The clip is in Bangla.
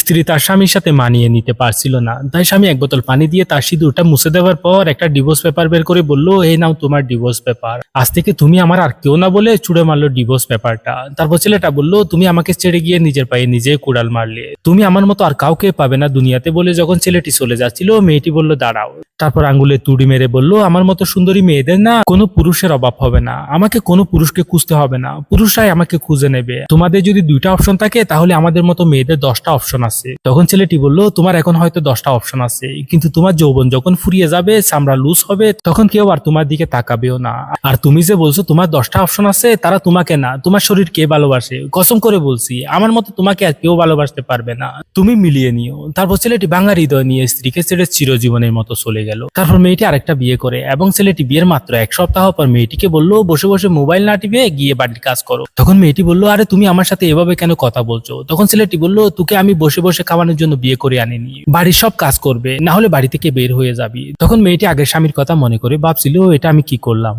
স্ত্রী তার স্বামীর সাথে মানিয়ে নিতে পারছিল না। তাই স্বামী এক বোতল পানি দিয়ে তার সিঁদুরটা মুছে দেওয়ার পর একটা ডিভোর্স পেপার বের করে বলল, এই নাও তোমার ডিভোর্স পেপার আজ থেকে তুমি আমার আর কেউ না বলে চুড়ে মারলো ডিভোর্স পেপারটা তারপর ছেলেটা বলল, তুমি আমাকে ছেড়ে গিয়ে নিজের পায়ে নিজে কুড়াল মারলে। তুমি আমার মতো আর কাউকে পাবে না দুনিয়াতে বলে যখন ছেলেটি চলে যাচ্ছিল, মেয়েটি বলল, দাঁড়াও। তারপর আঙ্গুলে তুড়ি মেরে বলল, আমার মতো সুন্দরী মেয়েদের না কোনো পুরুষের অভাব হবে না। আমাকে কোনো পুরুষকে খুঁজতে হবে না। পুরুষরাই আমাকে খুঁজে নেবে। তোমাদের যদি দুইটা অপশন থাকে, তাহলে আমাদের মতো মেয়েদের দশটা অপশন আছে। তখন ছেলেটি বলল, তোমার এখন হয়তো দশটা অপশন আছে, কিন্তু তোমার যৌবন যখন ফুরিয়ে যাবে, চামড়া লুজ হবে, তখন কেউ আর তোমার দিকে তাকাবেও না। আর তুমি যে বলছো তোমার দশটা অপশন আছে, তারা তোমাকে না। তোমার শরীর কে ভালোবাসে? কসম করে বলছি, আমার মতো তোমাকে আর কেউ ভালোবাসতে পারবে না। তুমি মিলিয়ে নিও। তারপর ছেলেটি বাঙালি হৃদয় নিয়ে স্ত্রীকে ছেড়ে চিরজীবনের মতো চলে গেল। তারপর মেয়েটি আরেকটা বিয়ে করে এবং ছেলেটি বিয়ের মাত্র এক সপ্তাহ পর মেয়েটিকে বলল, বসে বসে মোবাইল না টিপে গিয়ে বাড়ির কাজ করো। তখন মেয়েটি বলল, আরে, তুমি আমার সাথে এভাবে কেন কথা বলছো? তখন ছেলেটি বলল, তোকে আমি বসে বসে খাওয়ানোর জন্য বিয়ে করে আনিনি। বাড়ির সব কাজ করবে, না হলে বাড়ি থেকে বের হয়ে যাবি। তখন মেয়েটি আগের স্বামীর কথা মনে করে ভাবছিল, এটা আমি কি করলাম?